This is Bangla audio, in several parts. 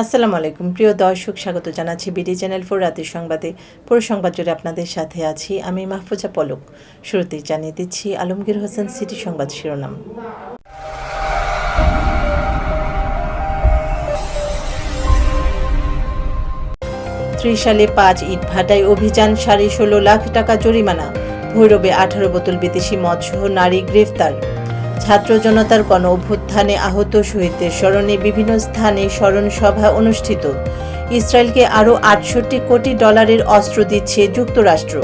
আসসালামু আলাইকুম। প্রিয় দর্শক, স্বাগত জানাচ্ছি বিডি চ্যানেল ফোর রাতের সংবাদে। পুরো সংবাদ জুড়ে আপনাদের সাথে আছি আমি মাহফুজা পলক। শুরুতেই জানিয়ে দিচ্ছি আলমগীর হোসেন সিটি সংবাদ শিরোনাম। ত্রিশালে পাঁচ ইট ভাটায় অভিযান, সাড়ে ষোলো লাখ টাকা জরিমানা। ভৈরবে আঠারো বোতল বিদেশি মৎসহ নারী গ্রেফতার। ছাত্র জনতার গণ অভ্যুত্থানে আহত শহীদদের স্মরণে বিভিন্ন স্থানে স্মরণ সভা অনুষ্ঠিত। ইসরায়েলকে আরও আটষট্টি কোটি ডলারের অস্ত্র দিচ্ছে যুক্তরাষ্ট্র।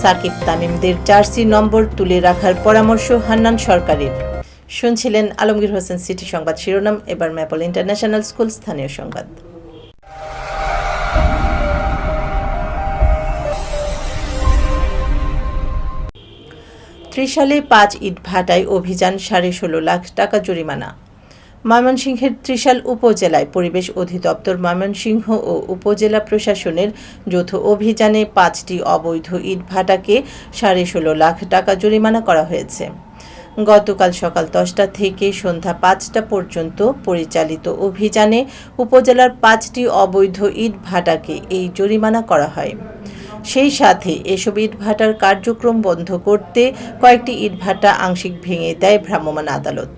সাকিব তামিমদের জার্সি নম্বর তুলে রাখার পরামর্শ হান্নান সরকারের। শুনছিলেন আলমগীর হোসেন সিটি সংবাদ শিরোনাম, এবার ম্যাপল ইন্টারন্যাশনাল স্কুল স্থানীয় সংবাদ। ত্রিশালে পাঁচ ইট ভাটায় অভিযান সাড়ে ষোলো লাখ টাকা জরিমানা। ময়মনসিংহের ত্রিশাল উপজেলায় পরিবেশ অধিদপ্তর ময়মনসিংহ ও উপজেলা প্রশাসনের যৌথ অভিযানে পাঁচটি অবৈধ ইট ভাটাকে সাড়ে ষোলো লাখ টাকা জরিমানা করা হয়েছে। গতকাল সকাল দশটা থেকে সন্ধ্যা পাঁচটা পর্যন্ত পরিচালিত অভিযানে উপজেলার পাঁচটি অবৈধ ইট ভাটাকে এই জরিমানা করা হয়। সেই সাথে এসব ইটভাটার কার্যক্রম বন্ধ করতে কয়েকটি ইটভাটা আংশিক ভেঙে দেয় ভ্রাম্যমাণ আদালত।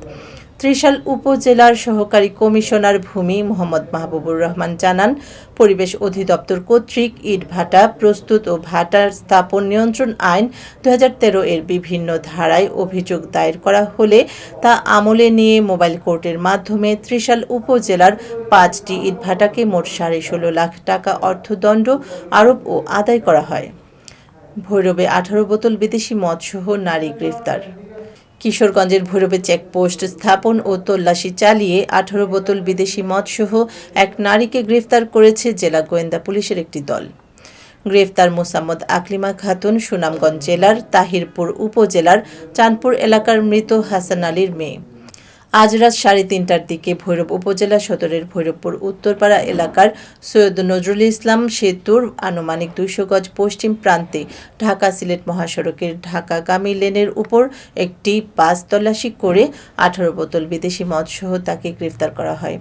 ত্রিশাল উপজেলার সহকারী কমিশনার ভূমি মোহাম্মদ মাহবুবুর রহমান জানান, পরিবেশ অধিদপ্তর কর্তৃক ইটভাটা প্রস্তুত ও ভাটার স্থাপন নিয়ন্ত্রণ আইন দু হাজার তেরো এর বিভিন্ন ধারায় অভিযোগ দায়ের করা হলে তা আমলে নিয়ে মোবাইল কোর্টের মাধ্যমে ত্রিশাল উপজেলার পাঁচটি ইটভাটাকে মোট সাড়ে ষোলো লাখ টাকা অর্থদণ্ড আরোপ ও আদায় করা হয়। ভৈরবে আঠারো বোতল বিদেশি মদসহ নারী গ্রেফতার। কিশোরগঞ্জের ভৈরবে চেকপোস্ট স্থাপন ও তল্লাশি চালিয়ে আঠারো বোতল বিদেশি মদসহ এক নারীকে গ্রেফতার করেছে জেলা গোয়েন্দা পুলিশের একটি দল। গ্রেফতার মোসাম্মদ আকলিমা খাতুন সুনামগঞ্জ জেলার তাহিরপুর উপজেলার চাঁদপুর এলাকার মৃত হাসান আলীর মেয়ে। আজ রাত সাড়ে তিনটার দিকে ভৈরব উপজেলা সদরের ভৈরবপুর উত্তরপাড়া এলাকার সৈয়দ নজরুল ইসলাম সেতুর আনুমানিক দুইশো গজ পশ্চিম প্রান্তে ঢাকা সিলেট মহাসড়কের ঢাকাগামী লেনের উপর একটি বাস তল্লাশি করে আঠারো বোতল বিদেশি মদসহ তাকে গ্রেফতার করা হয়।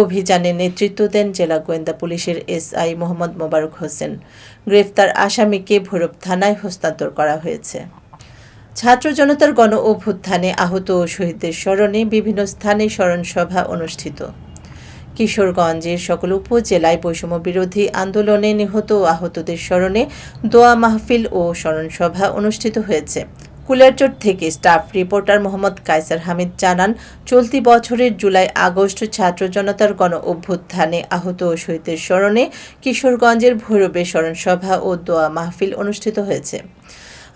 অভিযানে নেতৃত্ব দেন জেলা গোয়েন্দা পুলিশের এসআই মোহাম্মদ মোবারক হোসেন। গ্রেফতার আসামিকে ভৈরব থানায় হস্তান্তর করা হয়েছে। ছাত্র জনতার গণ অভ্যুত্থানে আহত ও শহীদদের স্মরণে বিভিন্ন স্থানে স্মরণ সভা অনুষ্ঠিত। কিশোরগঞ্জের সকল উপজেলায় বৈষম্য বিরোধী আন্দোলনে নিহত ও আহতদের স্মরণে দোয়া মাহফিল ও স্মরণসভা অনুষ্ঠিত হয়েছে। কুলিয়ারচর থেকে স্টাফ রিপোর্টার মোহাম্মদ কায়সার হামিদ জানান, চলতি বছরের জুলাই আগস্ট ছাত্র জনতার গণ অভ্যুত্থানে আহত ও শহীদদের স্মরণে কিশোরগঞ্জের ভৈরবে স্মরণসভা ও দোয়া মাহফিল অনুষ্ঠিত হয়েছে।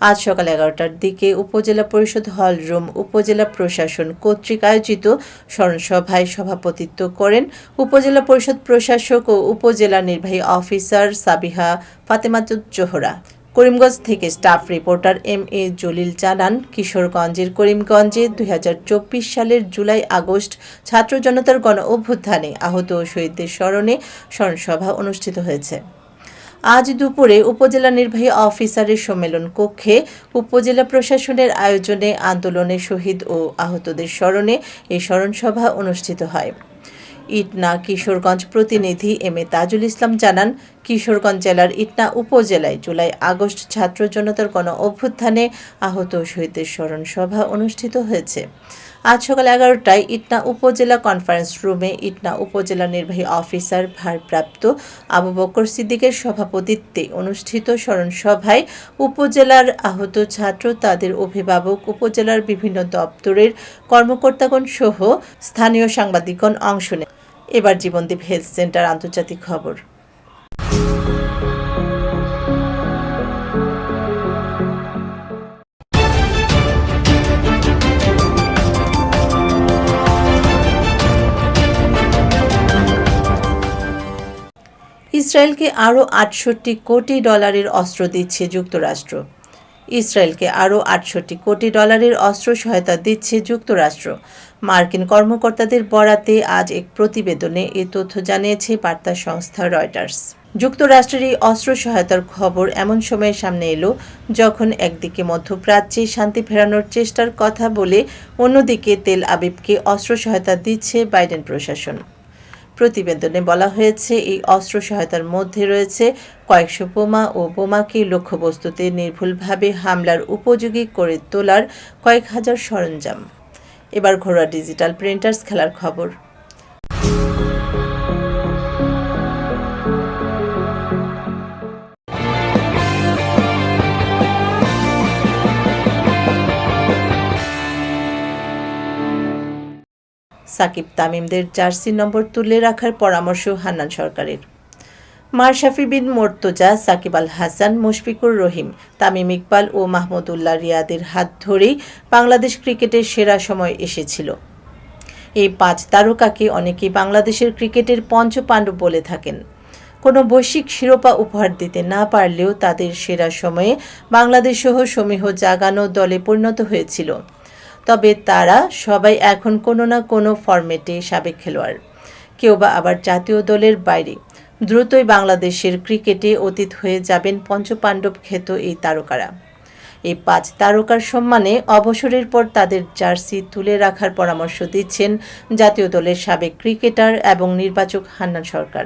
আজ সকাল এগারোটার দিকে উপজেলা পরিষদ হল রুম উপজেলা প্রশাসন কর্তৃক আয়োজিত স্মরণসভায় সভাপতিত্ব করেন উপজেলা পরিষদ প্রশাসক ও উপজেলা নির্বাহী অফিসার সাবিহা ফাতেমাতুজ জোহরা করিমগঞ্জ থেকে staff reporter M A Jalil জানান, কিশোরগঞ্জের করিমগঞ্জে দুই হাজার চব্বিশ সালের জুলাই আগস্ট ছাত্র জনতার গণ অভ্যুত্থানে আহত ও শহীদদের স্মরণে স্মরণসভা অনুষ্ঠিত হয়েছে। আজ দুপুরে উপজেলা নির্বাহী অফিসারের সম্মেলন কক্ষে উপজেলা প্রশাসনের আয়োজনে আন্দোলনে শহীদ ও আহতদের স্মরণে এই স্মরণসভা অনুষ্ঠিত হয়। ইটনা কিশোরগঞ্জ প্রতিনিধি এম এ তাজুল ইসলাম জানান কিশোরগঞ্জ জেলার ইটনা উপজেলায় জুলাই আগস্ট ছাত্র জনতার গণ অভ্যুত্থানে আহত শহীদদের স্মরণ সভা অনুষ্ঠিত হয়েছে। আজ সকাল এগারোটায় ইটনা উপজেলা কনফারেন্স রুমে ইটনা উপজেলা নির্বাহী অফিসার ভারপ্রাপ্ত আবু বকর সিদ্দিকের সভাপতিত্বে অনুষ্ঠিত স্মরণ সভায় উপজেলার আহত ছাত্র, তাদের অভিভাবক, উপজেলার বিভিন্ন দপ্তরের কর্মকর্তাগণ সহ স্থানীয় সাংবাদিকগণ অংশ নেন। এবার জীবনদীপ হেলথ সেন্টার আন্তর্জাতিক খবর। ইসরায়েলকে আরও আটষট্টি কোটি ডলারের অস্ত্র দিচ্ছে যুক্তরাষ্ট্র। ইসরায়েলকে আরও আটষট্টি কোটি ডলারের অস্ত্র সহায়তা দিচ্ছে যুক্তরাষ্ট্র। মার্কিন কর্মকর্তাদের বরাতে আজ এক প্রতিবেদনে এ তথ্য জানিয়েছে বার্তা সংস্থা রয়টার্স। যুক্তরাষ্ট্রের এই অস্ত্র সহায়তার খবর এমন সময়ে সামনে এলো, যখন একদিকে মধ্যপ্রাচ্যে শান্তি ফেরানোর চেষ্টার কথা বলে অন্যদিকে তেল আবিবকে অস্ত্র সহায়তা দিচ্ছে বাইডেন প্রশাসন। প্রতিবেদনে বলা হয়েছে, এই অস্ত্র সহায়তার মধ্যে রয়েছে কয়েকশো বোমা ও বোমাকে লক্ষ্যবস্তুতে নির্ভুলভাবে হামলার উপযোগী করে তোলার কয়েক হাজার সরঞ্জাম। এবার ঘরোয়া ডিজিটাল প্রিন্টার্স খেলার খবর। সাকিব তামিমদের জার্সি নম্বর তুলে রাখার পরামর্শ হান্নান সরকারের। মারশাফি বিন মোর্তজা, সাকিব আল হাসান, মুশফিকুর রহিম, তামিম ইকবাল ও মাহমুদুল্লাহ রিয়াদের হাত ধরেই বাংলাদেশ ক্রিকেটের সেরা সময় এসেছিল। এই পাঁচ তারকাকে অনেকেই বাংলাদেশের ক্রিকেটের পঞ্চপাণ্ডব বলে থাকেন। কোনো বৈশ্বিক শিরোপা উপহার দিতে না পারলেও তাদের সেরা সময়ে বাংলাদেশ সহ সমীহ জাগানো দলে পরিণত হয়েছিল। তবে তারা সবাই এখন কোনো না কোনো ফরম্যাটে সাবেক খেলোয়াড়। কেউ বা আবার জাতীয় দলের বাইরে। দ্রুতই বাংলাদেশের ক্রিকেটে অতীত হয়ে যাবেন পঞ্চপাণ্ডব খ্যাত এই তারকারা। এই পাঁচ তারকার সম্মানে অবসরের পর তাদের জার্সি তুলে রাখার পরামর্শ দিচ্ছেন জাতীয় দলের সাবেক ক্রিকেটার এবং নির্বাচক হান্নান সরকার।